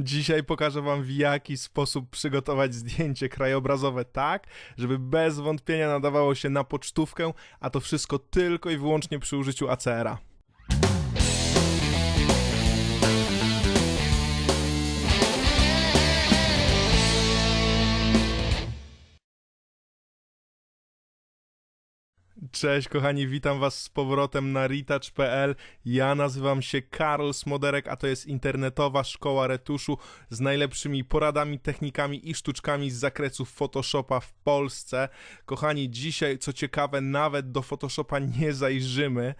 Dzisiaj pokażę Wam, w jaki sposób przygotować zdjęcie krajobrazowe tak, żeby bez wątpienia nadawało się na pocztówkę, a to wszystko tylko i wyłącznie przy użyciu ACR-a. Cześć kochani, witam was z powrotem na retouch.pl. Ja nazywam się Karol Smoderek, a to jest internetowa szkoła retuszu z najlepszymi poradami, technikami i sztuczkami z zakresu Photoshopa w Polsce. Kochani, dzisiaj co ciekawe, nawet do Photoshopa nie zajrzymy.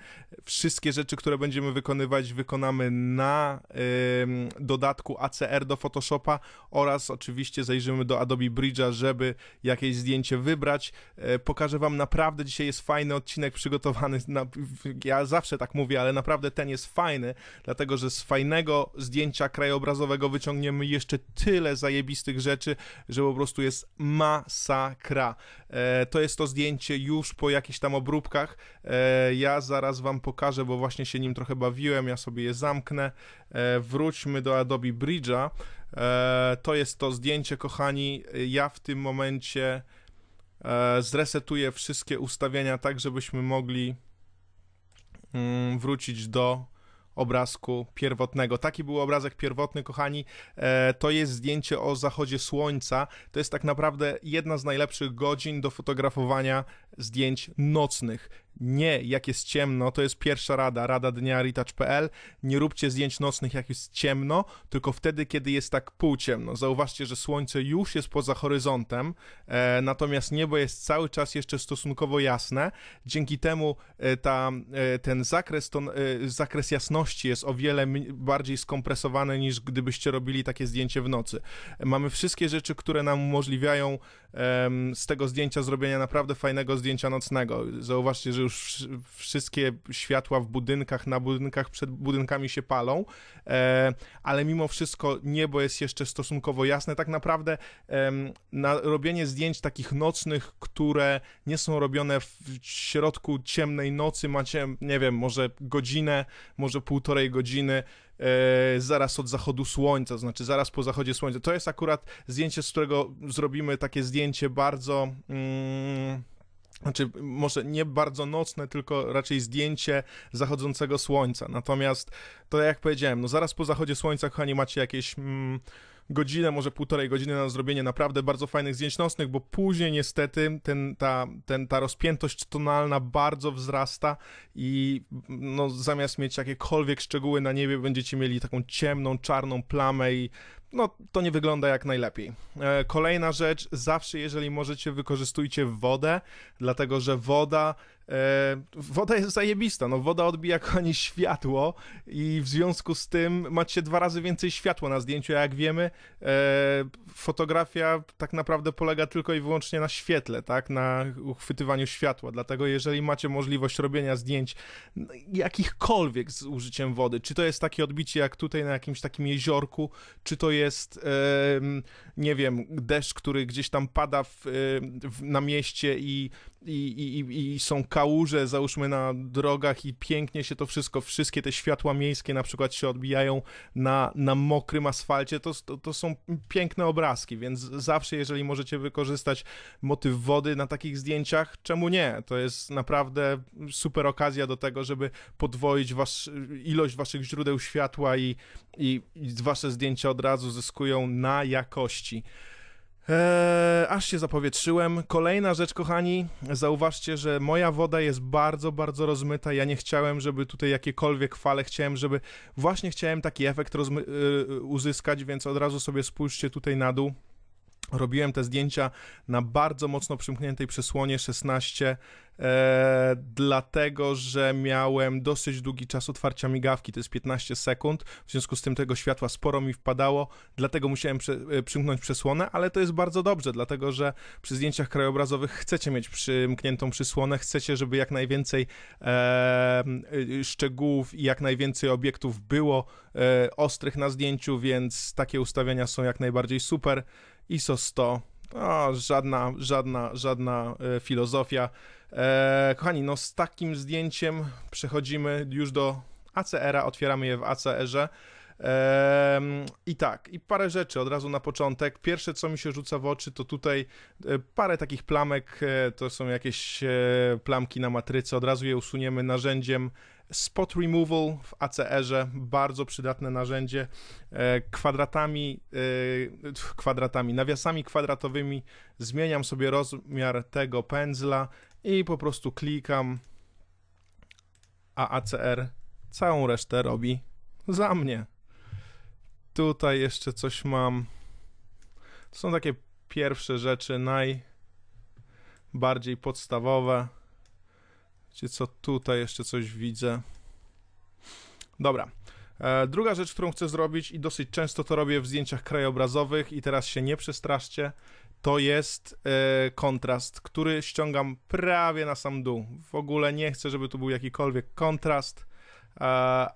Wszystkie rzeczy, które będziemy wykonywać, wykonamy na dodatku ACR do Photoshopa oraz oczywiście zajrzymy do Adobe Bridge'a, żeby jakieś zdjęcie wybrać. E, pokażę wam naprawdę dzisiaj jest fajny odcinek przygotowany. Na, ja zawsze tak mówię, ale naprawdę ten jest fajny, dlatego że z fajnego zdjęcia krajobrazowego wyciągniemy jeszcze tyle zajebistych rzeczy, że po prostu jest masakra. E, to jest to zdjęcie już po jakichś tam obróbkach. E, ja zaraz wam pokażę, bo właśnie się nim trochę bawiłem. Ja sobie je zamknę. E, wróćmy do Adobe Bridge'a. E, to jest to zdjęcie, kochani. Ja w tym momencie e, zresetuję wszystkie ustawienia tak, żebyśmy mogli mm, wrócić do obrazku pierwotnego. Taki był obrazek pierwotny, kochani. E, to jest zdjęcie o zachodzie słońca. To jest tak naprawdę jedna z najlepszych godzin do fotografowania zdjęć nocnych. Nie, jak jest ciemno, to jest pierwsza rada, rada dnia retouch.pl. Nie róbcie zdjęć nocnych, jak jest ciemno, tylko wtedy, kiedy jest tak półciemno. Zauważcie, że słońce już jest poza horyzontem, e, natomiast niebo jest cały czas jeszcze stosunkowo jasne. Dzięki temu e, ta, e, ten zakres, to, e, zakres jasności jest o wiele bardziej skompresowany niż gdybyście robili takie zdjęcie w nocy. Mamy wszystkie rzeczy, które nam umożliwiają z tego zdjęcia zrobienia naprawdę fajnego zdjęcia nocnego. Zauważcie, że już wsz- wszystkie światła w budynkach, na budynkach, przed budynkami się palą, e, ale mimo wszystko niebo jest jeszcze stosunkowo jasne. Tak naprawdę em, na robienie zdjęć takich nocnych, które nie są robione w środku ciemnej nocy, macie, nie wiem, może godzinę, może półtorej godziny, e, zaraz od zachodu słońca, znaczy zaraz po zachodzie słońca. To jest akurat zdjęcie, z którego zrobimy takie zdjęcie bardzo. Mm, znaczy, może nie bardzo nocne, tylko raczej zdjęcie zachodzącego słońca. Natomiast to, jak powiedziałem, no zaraz po zachodzie słońca, kochani, macie jakieś mm, godzinę, może półtorej godziny na zrobienie naprawdę bardzo fajnych zdjęć nocnych, bo później niestety ten, ta, ten, ta rozpiętość tonalna bardzo wzrasta i no, zamiast mieć jakiekolwiek szczegóły na niebie, będziecie mieli taką ciemną, czarną plamę i no, to nie wygląda jak najlepiej. E, kolejna rzecz, zawsze jeżeli możecie, wykorzystujcie wodę, dlatego że woda, e, woda jest zajebista, no woda odbija kochani światło i w związku z tym macie dwa razy więcej światła na zdjęciu, jak wiemy, e, fotografia tak naprawdę polega tylko i wyłącznie na świetle, tak, na uchwytywaniu światła, dlatego jeżeli macie możliwość robienia zdjęć no, jakichkolwiek z użyciem wody, czy to jest takie odbicie jak tutaj na jakimś takim jeziorku, czy to jest, em, nie wiem, deszcz, który gdzieś tam pada w, w, na mieście i, i, i, i są kałuże, załóżmy na drogach i pięknie się to wszystko, wszystkie te światła miejskie na przykład się odbijają na, na mokrym asfalcie, to, to, to są piękne obrazki, więc zawsze jeżeli możecie wykorzystać motyw wody na takich zdjęciach, czemu nie? To jest naprawdę super okazja do tego, żeby podwoić wasz, ilość waszych źródeł światła i, i, i wasze zdjęcia od razu zyskują na jakości. Eee, aż się zapowietrzyłem. Kolejna rzecz, kochani, zauważcie, że moja woda jest bardzo, bardzo rozmyta. Ja nie chciałem, żeby tutaj jakiekolwiek fale, chciałem, żeby właśnie chciałem taki efekt rozmy- y, uzyskać, więc od razu sobie spójrzcie tutaj na dół. Robiłem te zdjęcia na bardzo mocno przymkniętej przesłonie 16, e, dlatego że miałem dosyć długi czas otwarcia migawki, to jest 15 sekund, w związku z tym tego światła sporo mi wpadało, dlatego musiałem prze, e, przymknąć przesłonę, ale to jest bardzo dobrze, dlatego że przy zdjęciach krajobrazowych chcecie mieć przymkniętą przysłonę, chcecie, żeby jak najwięcej e, y, szczegółów i jak najwięcej obiektów było e, ostrych na zdjęciu, więc takie ustawienia są jak najbardziej super. ISO 100, o, żadna, żadna, żadna e, filozofia. E, kochani, no z takim zdjęciem przechodzimy już do ACR-a, otwieramy je w ACR-ze. I tak, i parę rzeczy od razu na początek. Pierwsze, co mi się rzuca w oczy, to tutaj e, parę takich plamek, e, to są jakieś plamki na matrycy, od razu je usuniemy narzędziem Spot Removal w ACR-ze, bardzo przydatne narzędzie. E, Kwadratami, e, kwadratami, nawiasami kwadratowymi zmieniam sobie rozmiar tego pędzla i po prostu klikam, a ACR całą resztę robi za mnie. Tutaj jeszcze coś mam. To są takie pierwsze rzeczy, najbardziej podstawowe. Co, tutaj jeszcze coś widzę. Dobra. E, druga rzecz, którą chcę zrobić i dosyć często to robię w zdjęciach krajobrazowych i teraz się nie przestraszcie, to jest e, kontrast, który ściągam prawie na sam dół. W ogóle nie chcę, żeby tu był jakikolwiek kontrast, e,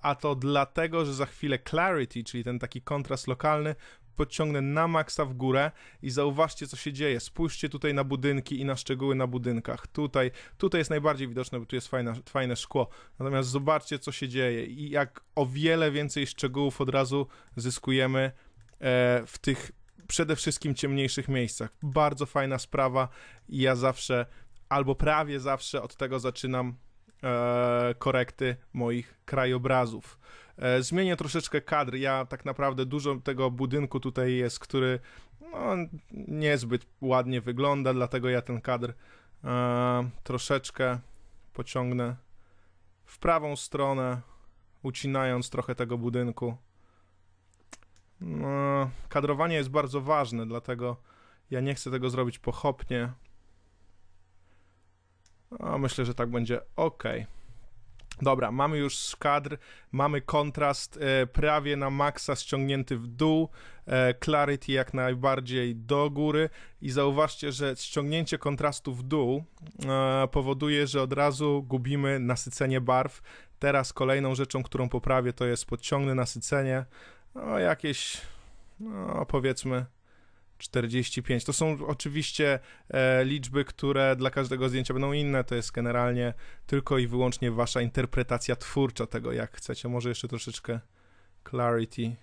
a to dlatego, że za chwilę clarity, czyli ten taki kontrast lokalny, podciągnę na maksa w górę i zauważcie, co się dzieje. Spójrzcie tutaj na budynki i na szczegóły na budynkach. Tutaj, tutaj jest najbardziej widoczne, bo tu jest fajne, fajne szkło. Natomiast zobaczcie, co się dzieje i jak o wiele więcej szczegółów od razu zyskujemy e, w tych przede wszystkim ciemniejszych miejscach. Bardzo fajna sprawa i ja zawsze, albo prawie zawsze od tego zaczynam e, korekty moich krajobrazów. E, zmienię troszeczkę kadr. Ja tak naprawdę dużo tego budynku tutaj jest, który no, niezbyt ładnie wygląda, dlatego ja ten kadr e, troszeczkę pociągnę w prawą stronę, ucinając trochę tego budynku. No, kadrowanie jest bardzo ważne, dlatego ja nie chcę tego zrobić pochopnie. A myślę, że tak będzie ok. Dobra, mamy już kadr, mamy kontrast e, prawie na maksa ściągnięty w dół, e, clarity jak najbardziej do góry i zauważcie, że ściągnięcie kontrastu w dół e, powoduje, że od razu gubimy nasycenie barw. Teraz kolejną rzeczą, którą poprawię, to jest podciągnę nasycenie, no jakieś, no powiedzmy 45. To są oczywiście e, liczby, które dla każdego zdjęcia będą inne. To jest generalnie tylko i wyłącznie wasza interpretacja twórcza tego, jak chcecie. Może jeszcze troszeczkę clarity.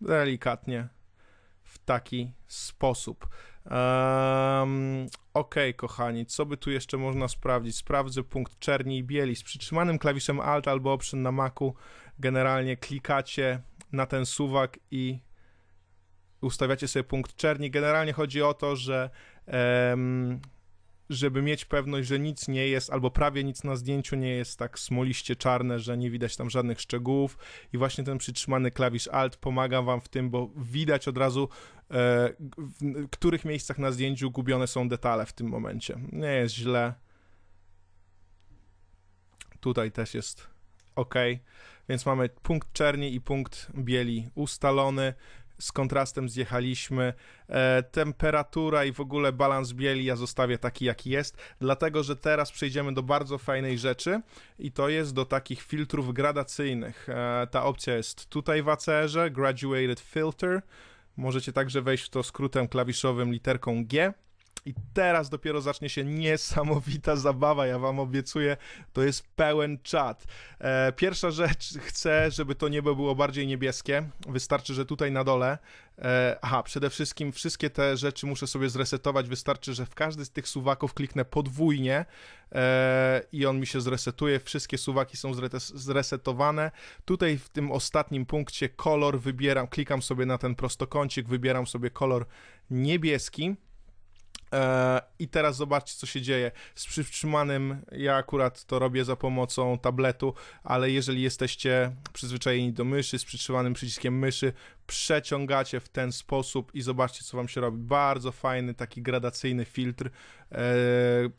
Delikatnie. W taki sposób. Um, ok, kochani, co by tu jeszcze można sprawdzić? Sprawdzę punkt czerni i bieli. Z przytrzymanym klawiszem Alt albo Option na Macu generalnie klikacie na ten suwak i ustawiacie sobie punkt czerni. Generalnie chodzi o to, że żeby mieć pewność, że nic nie jest, albo prawie nic na zdjęciu nie jest tak smoliście czarne, że nie widać tam żadnych szczegółów i właśnie ten przytrzymany klawisz Alt pomaga wam w tym, bo widać od razu e, w których miejscach na zdjęciu gubione są detale w tym momencie. Nie jest źle. Tutaj też jest ok. Więc mamy punkt czerni i punkt bieli ustalony z kontrastem zjechaliśmy. E, temperatura i w ogóle balans bieli ja zostawię taki, jaki jest, dlatego że teraz przejdziemy do bardzo fajnej rzeczy i to jest do takich filtrów gradacyjnych. E, ta opcja jest tutaj w ACR-ze, Graduated Filter. Możecie także wejść w to skrótem klawiszowym literką G. I teraz dopiero zacznie się niesamowita zabawa, ja wam obiecuję, to jest pełen czat. E, pierwsza rzecz, chcę, żeby to niebo było bardziej niebieskie. Wystarczy, że tutaj na dole, e, aha, przede wszystkim wszystkie te rzeczy muszę sobie zresetować. Wystarczy, że w każdy z tych suwaków kliknę podwójnie e, i on mi się zresetuje. Wszystkie suwaki są zresetowane. Tutaj w tym ostatnim punkcie kolor wybieram, klikam sobie na ten prostokącik, wybieram sobie kolor niebieski. E, I teraz zobaczcie, co się dzieje. Z przytrzymanym, ja akurat to robię za pomocą tabletu, ale jeżeli jesteście przyzwyczajeni do myszy, z przytrzymanym przyciskiem myszy, przeciągacie w ten sposób i zobaczcie, co wam się robi. Bardzo fajny, taki gradacyjny filtr e,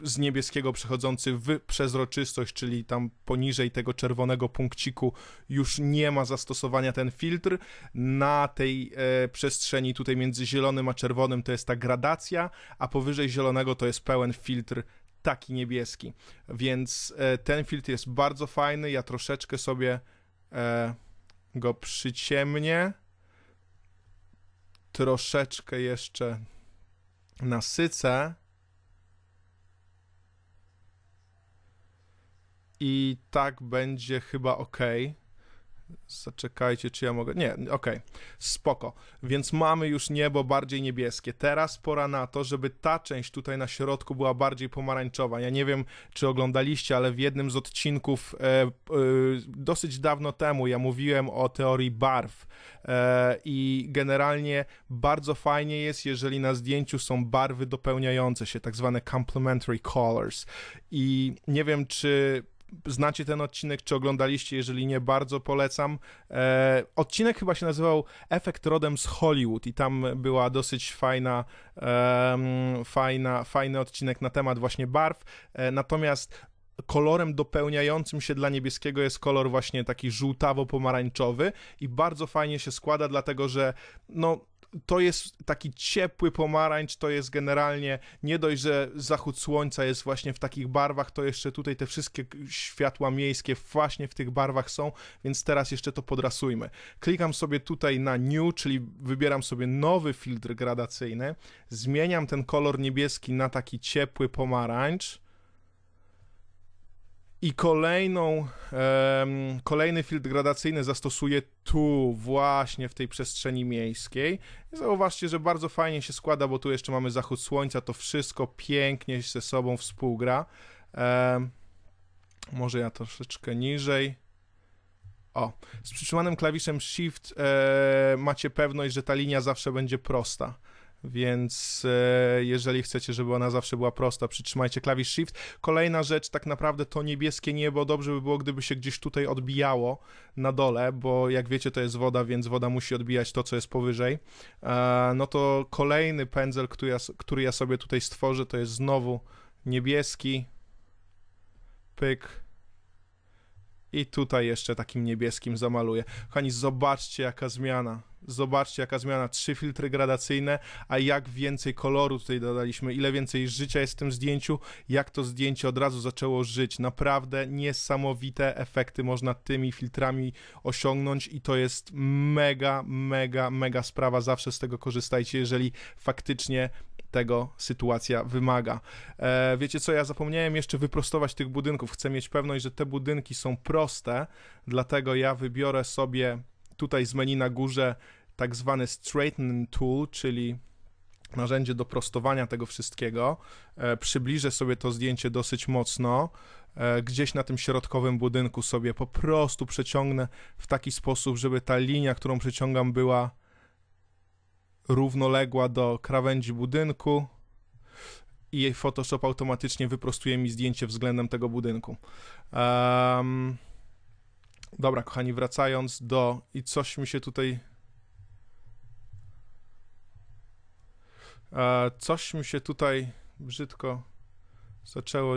z niebieskiego przechodzący w przezroczystość, czyli tam poniżej tego czerwonego punkciku już nie ma zastosowania ten filtr. Na tej e, przestrzeni tutaj między zielonym a czerwonym to jest ta gradacja, a powyżej zielonego to jest pełen filtr taki niebieski. Więc e, ten filtr jest bardzo fajny. Ja troszeczkę sobie e, go przyciemnię troszeczkę jeszcze nasycę. I tak będzie chyba ok. Zaczekajcie, czy ja mogę. Nie, okej, spoko. Więc mamy już niebo bardziej niebieskie. Teraz pora na to, żeby ta część tutaj na środku była bardziej pomarańczowa. Ja nie wiem, czy oglądaliście, ale w jednym z odcinków e, e, dosyć dawno temu ja mówiłem o teorii barw. E, I generalnie bardzo fajnie jest, jeżeli na zdjęciu są barwy dopełniające się, tak zwane complementary colors. I nie wiem, czy znacie ten odcinek, czy oglądaliście, jeżeli nie, bardzo polecam. E, odcinek chyba się nazywał Efekt rodem z Hollywood i tam była dosyć fajna, e, fajna, fajny odcinek na temat właśnie barw, e, natomiast kolorem dopełniającym się dla niebieskiego jest kolor właśnie taki żółtawo-pomarańczowy i bardzo fajnie się składa, dlatego że no to jest taki ciepły pomarańcz, to jest generalnie nie dość, że zachód słońca jest właśnie w takich barwach, to jeszcze tutaj te wszystkie światła miejskie właśnie w tych barwach są, więc teraz jeszcze to podrasujmy. Klikam sobie tutaj na New, czyli wybieram sobie nowy filtr gradacyjny, zmieniam ten kolor niebieski na taki ciepły pomarańcz i kolejną, um, kolejny filtr gradacyjny zastosuję tu, właśnie w tej przestrzeni miejskiej. Zauważcie, że bardzo fajnie się składa, bo tu jeszcze mamy zachód słońca, to wszystko pięknie ze sobą współgra. Um, może ja troszeczkę niżej. O, z przytrzymanym klawiszem Shift e, macie pewność, że ta linia zawsze będzie prosta więc e, jeżeli chcecie, żeby ona zawsze była prosta, przytrzymajcie klawisz Shift. Kolejna rzecz, tak naprawdę to niebieskie niebo, dobrze by było, gdyby się gdzieś tutaj odbijało na dole, bo jak wiecie, to jest woda, więc woda musi odbijać to, co jest powyżej. E, no to kolejny pędzel, który ja, który ja sobie tutaj stworzę, to jest znowu niebieski, pyk, i tutaj jeszcze takim niebieskim zamaluję. Kochani, zobaczcie jaka zmiana. Zobaczcie jaka zmiana. Trzy filtry gradacyjne, a jak więcej koloru tutaj dodaliśmy, ile więcej życia jest w tym zdjęciu, jak to zdjęcie od razu zaczęło żyć. Naprawdę niesamowite efekty można tymi filtrami osiągnąć i to jest mega, mega, mega sprawa. Zawsze z tego korzystajcie, jeżeli faktycznie tego sytuacja wymaga. E, wiecie co, ja zapomniałem jeszcze wyprostować tych budynków. Chcę mieć pewność, że te budynki są proste, dlatego ja wybiorę sobie tutaj z menu na górze tak zwany straighten tool, czyli narzędzie do prostowania tego wszystkiego. E, przybliżę sobie to zdjęcie dosyć mocno. E, gdzieś na tym środkowym budynku sobie po prostu przeciągnę w taki sposób, żeby ta linia, którą przeciągam, była równoległa do krawędzi budynku i Photoshop automatycznie wyprostuje mi zdjęcie względem tego budynku. Um, dobra, kochani, wracając do i coś mi się tutaj e, coś mi się tutaj brzydko zaczęło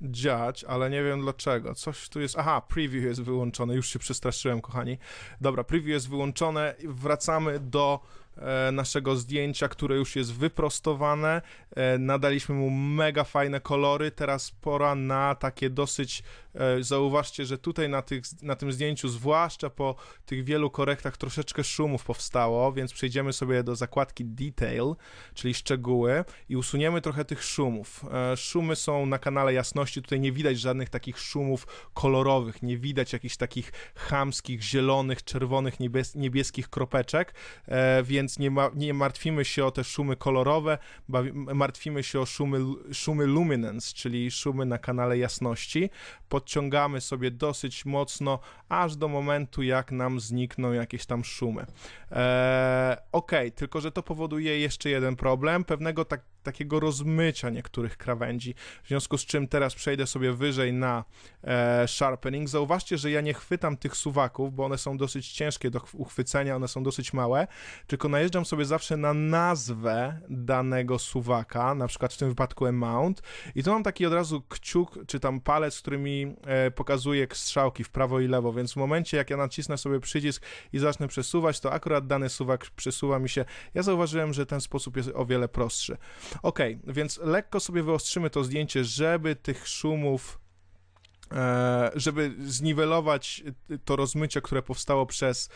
dziać, ale nie wiem dlaczego. Coś tu jest. Aha, preview jest wyłączone. Już się przestraszyłem, kochani. Dobra, preview jest wyłączone. Wracamy do E, naszego zdjęcia, które już jest wyprostowane. E, nadaliśmy mu mega fajne kolory. Teraz pora na takie dosyć. E, zauważcie, że tutaj na, tych, na tym zdjęciu, zwłaszcza po tych wielu korektach, troszeczkę szumów powstało, więc przejdziemy sobie do zakładki Detail, czyli szczegóły, i usuniemy trochę tych szumów. Szumy są na kanale jasności. Tutaj nie widać żadnych takich szumów kolorowych, nie widać jakichś takich chamskich, zielonych, czerwonych, niebies niebieskich kropeczek, więc więc nie, ma, nie martwimy się o te szumy kolorowe, martwimy się o szumy, szumy luminance, czyli szumy na kanale jasności. Podciągamy sobie dosyć mocno, aż do momentu, jak nam znikną jakieś tam szumy. Eee, ok, tylko że to powoduje jeszcze jeden problem, pewnego tak takiego rozmycia niektórych krawędzi, w związku z czym teraz przejdę sobie wyżej na e, sharpening. Zauważcie, że ja nie chwytam tych suwaków, bo one są dosyć ciężkie do uchwycenia, one są dosyć małe, tylko najeżdżam sobie zawsze na nazwę danego suwaka, na przykład w tym wypadku amount i tu mam taki od razu kciuk, czy tam palec, który mi e, pokazuje strzałki w prawo i lewo, więc w momencie jak ja nacisnę sobie przycisk i zacznę przesuwać, to akurat dany suwak przesuwa mi się. Ja zauważyłem, że ten sposób jest o wiele prostszy. Ok, więc lekko sobie wyostrzymy to zdjęcie, żeby tych szumów e, żeby zniwelować to rozmycie, które powstało przez,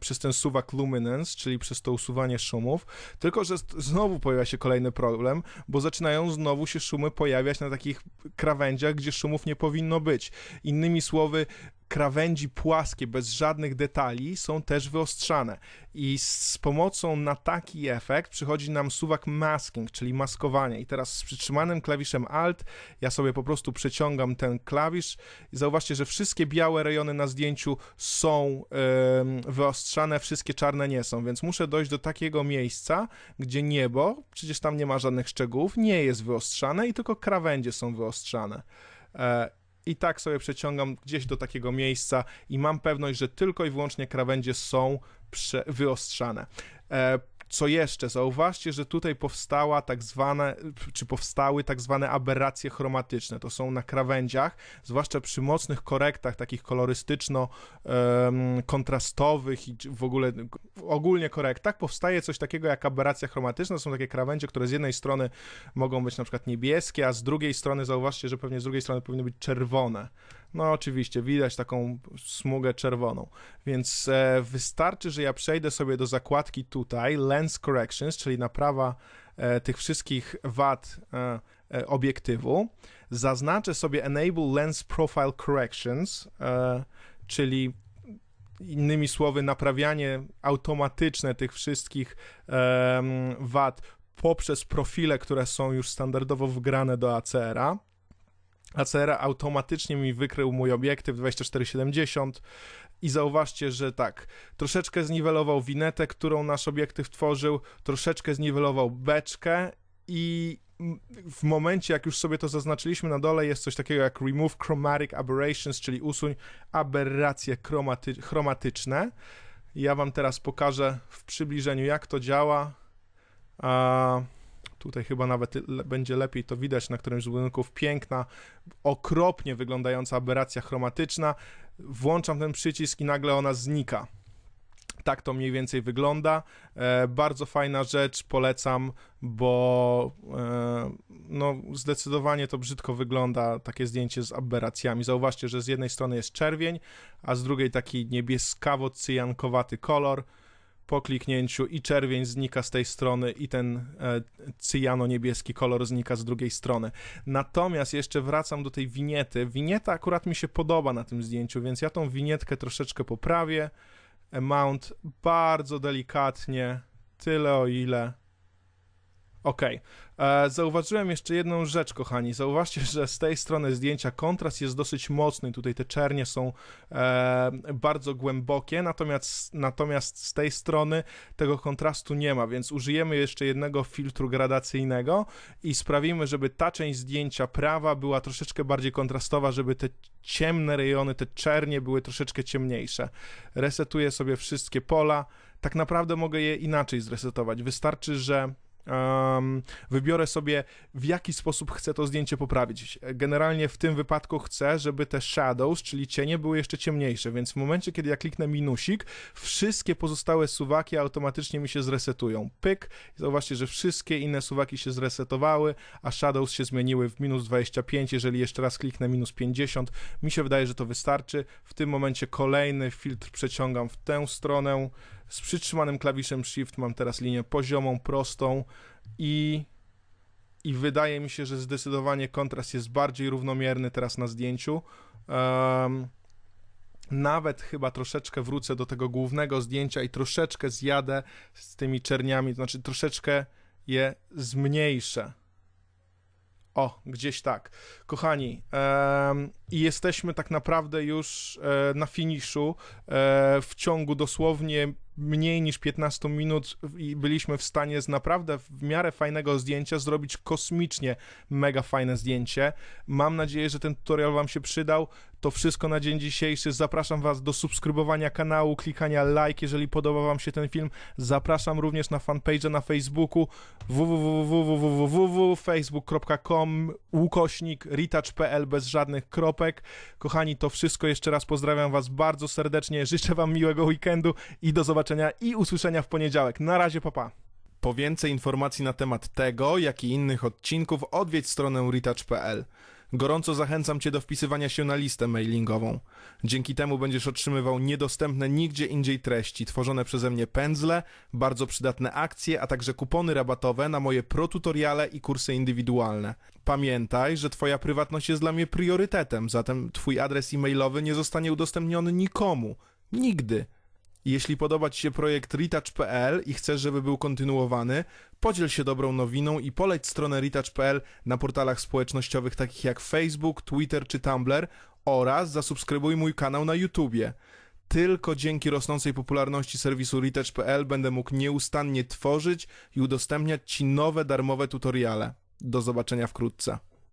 przez ten suwak luminance, czyli przez to usuwanie szumów, tylko że znowu pojawia się kolejny problem, bo zaczynają znowu się szumy pojawiać na takich krawędziach, gdzie szumów nie powinno być. Innymi słowy, krawędzi płaskie, bez żadnych detali, są też wyostrzane. I z pomocą na taki efekt przychodzi nam suwak masking, czyli maskowanie. I teraz z przytrzymanym klawiszem Alt ja sobie po prostu przeciągam ten klawisz i zauważcie, że wszystkie białe rejony na zdjęciu są yy, wyostrzane, wszystkie czarne nie są, więc muszę dojść do takiego miejsca, gdzie niebo, przecież tam nie ma żadnych szczegółów, nie jest wyostrzane i tylko krawędzie są wyostrzane. I tak sobie przeciągam gdzieś do takiego miejsca i mam pewność, że tylko i wyłącznie krawędzie są wyostrzane. E, co jeszcze? Zauważcie, że tutaj powstała tak zwane, czy powstały tak zwane aberracje chromatyczne. To są na krawędziach, zwłaszcza przy mocnych korektach, takich kolorystyczno-kontrastowych i w ogóle ogólnie korektach, powstaje coś takiego jak aberracja chromatyczna. To są takie krawędzie, które z jednej strony mogą być na przykład niebieskie, a z drugiej strony zauważcie, że pewnie z drugiej strony powinny być czerwone. No oczywiście, widać taką smugę czerwoną. Więc e, wystarczy, że ja przejdę sobie do zakładki tutaj, Lens Corrections, czyli naprawa e, tych wszystkich wad e, e obiektywu. Zaznaczę sobie Enable Lens Profile Corrections, e, czyli innymi słowy naprawianie automatyczne tych wszystkich wad poprzez profile, które są już standardowo wgrane do ACR-a. ACR automatycznie mi wykrył mój obiektyw 2470 i zauważcie, że tak, troszeczkę zniwelował winetę, którą nasz obiektyw tworzył, troszeczkę zniwelował beczkę i w momencie, jak już sobie to zaznaczyliśmy na dole, jest coś takiego jak Remove Chromatic Aberrations, czyli usuń aberracje chromaty chromatyczne. Ja wam teraz pokażę w przybliżeniu, jak to działa. A Tutaj chyba nawet le będzie lepiej to widać na którymś z budynków. Piękna, okropnie wyglądająca aberracja chromatyczna. Włączam ten przycisk i nagle ona znika. Tak to mniej więcej wygląda. E, bardzo fajna rzecz, polecam, bo e, no, zdecydowanie to brzydko wygląda takie zdjęcie z aberracjami. Zauważcie, że z jednej strony jest czerwień, a z drugiej taki niebieskawo-cyjankowaty kolor po kliknięciu i czerwień znika z tej strony i ten e, cyjano-niebieski kolor znika z drugiej strony. Natomiast jeszcze wracam do tej winiety. Winieta akurat mi się podoba na tym zdjęciu, więc ja tą winietkę troszeczkę poprawię. Amount bardzo delikatnie, tyle o ile Okej. Okay. Zauważyłem jeszcze jedną rzecz, kochani. Zauważcie, że z tej strony zdjęcia kontrast jest dosyć mocny. Tutaj te czernie są e, bardzo głębokie, natomiast, natomiast z tej strony tego kontrastu nie ma, więc użyjemy jeszcze jednego filtru gradacyjnego i sprawimy, żeby ta część zdjęcia prawa była troszeczkę bardziej kontrastowa, żeby te ciemne rejony, te czernie były troszeczkę ciemniejsze. Resetuję sobie wszystkie pola. Tak naprawdę mogę je inaczej zresetować. Wystarczy, że um, wybiorę sobie, w jaki sposób chcę to zdjęcie poprawić. Generalnie w tym wypadku chcę, żeby te shadows, czyli cienie, były jeszcze ciemniejsze, więc w momencie, kiedy ja kliknę minusik, wszystkie pozostałe suwaki automatycznie mi się zresetują. Pyk, zauważcie, że wszystkie inne suwaki się zresetowały, a shadows się zmieniły w minus 25, jeżeli jeszcze raz kliknę minus 50, mi się wydaje, że to wystarczy. W tym momencie kolejny filtr przeciągam w tę stronę, z przytrzymanym klawiszem Shift mam teraz linię poziomą, prostą i, i wydaje mi się, że zdecydowanie kontrast jest bardziej równomierny teraz na zdjęciu. Um, nawet chyba troszeczkę wrócę do tego głównego zdjęcia i troszeczkę zjadę z tymi czerniami, to znaczy troszeczkę je zmniejszę. O, gdzieś tak. Kochani, i jesteśmy tak naprawdę już e, na finiszu. E, w ciągu dosłownie mniej niż 15 minut i byliśmy w stanie z naprawdę w miarę fajnego zdjęcia zrobić kosmicznie mega fajne zdjęcie. Mam nadzieję, że ten tutorial Wam się przydał. To wszystko na dzień dzisiejszy. Zapraszam Was do subskrybowania kanału, klikania like, jeżeli podoba Wam się ten film. Zapraszam również na fanpage na Facebooku www.facebook.com ukośnik bez żadnych kropek. Kochani, to wszystko jeszcze raz pozdrawiam Was bardzo serdecznie. Życzę Wam miłego weekendu i do zobaczenia i usłyszenia w poniedziałek. Na razie, papa. Po więcej informacji na temat tego, jak i innych odcinków odwiedź stronę retouch.pl. Gorąco zachęcam Cię do wpisywania się na listę mailingową. Dzięki temu będziesz otrzymywał niedostępne nigdzie indziej treści, tworzone przeze mnie pędzle, bardzo przydatne akcje, a także kupony rabatowe na moje protutoriale i kursy indywidualne. Pamiętaj, że Twoja prywatność jest dla mnie priorytetem, zatem Twój adres e-mailowy nie zostanie udostępniony nikomu. Nigdy. Jeśli podoba Ci się projekt retouch.pl i chcesz, żeby był kontynuowany, podziel się dobrą nowiną i poleć stronę retouch.pl na portalach społecznościowych takich jak Facebook, Twitter czy Tumblr oraz zasubskrybuj mój kanał na YouTubie. Tylko dzięki rosnącej popularności serwisu retouch.pl będę mógł nieustannie tworzyć i udostępniać Ci nowe darmowe tutoriale. Do zobaczenia wkrótce.